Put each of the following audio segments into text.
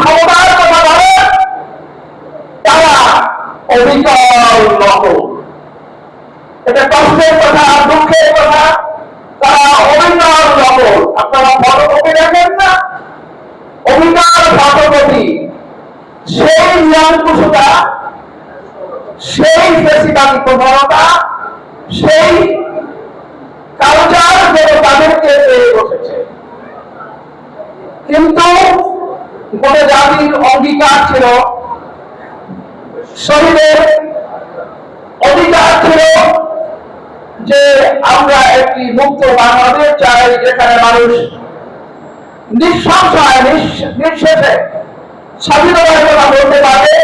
ক্ষমতার কথা বলে তারা অবিকল নত এটা কষ্টের কথা, দুঃখের কথা, তারা অবিকল নত আপনারা ফটোকপি রাখেন না? অবিকল ফটোকপি সেই নিয়মকুশতা সেই বেশিবাদী প্রধানতা, সেই কালচার যেন তাদেরকে পেয়ে বসেছে। কিন্তু গোটা জাতির অঙ্গীকার ছিল, শহীদের অধিকার ছিল যে আমরা একটি মুক্ত বাংলাদেশ চাই যেখানে মানুষ নিঃসংশয় নিঃশেষে স্বাধীনতার কথা বলতে পারে,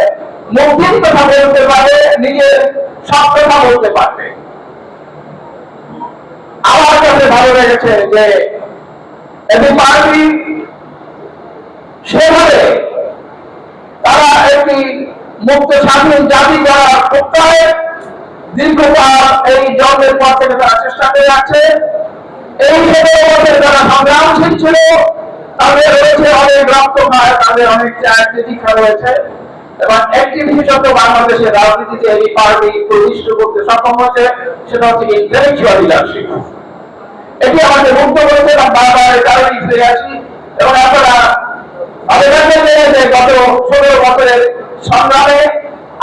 মুক্তির কথা বলতে পারে, নিজের সব কথা বলতে পারবে আমার কাছে ভালো লেগেছে যে একটি পার্টি সেভাবে তারা একটি মুক্ত স্বাধীন জাতি করার প্রত্যয় দীর্ঘকাল এই জন্মের পর থেকে তারা চেষ্টা করে যাচ্ছে। এই বছর তারা সংগ্রামশীল ছিল তাদের রয়েছে অনেক রক্ত খায় তাদের অনেক ত্যাগ রয়েছে। এবং একটি বিশেষত বাংলাদেশের রাজনীতিতে এই পার্টি প্রতিষ্ঠিত করতে সক্ষম হয়েছে, সেটা হচ্ছে ইন্টেলেকচুয়াল লিডারশিপ এটি আমাকে মুক্ত করেছে, এবং বারবার এই কারণেই ফিরে আসি। এবং আপনারা আমি দেখতে যে গত ষোলো বছরের সংগ্রামে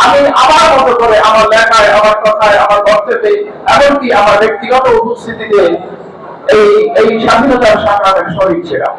আমি আমার মতো করে আমার লেখায়, আমার কথায়, আমার বক্তব্যে এমনকি আমার ব্যক্তিগত উপস্থিতিতে এই এই স্বাধীনতার সংগ্রামের শরীর ছিলাম।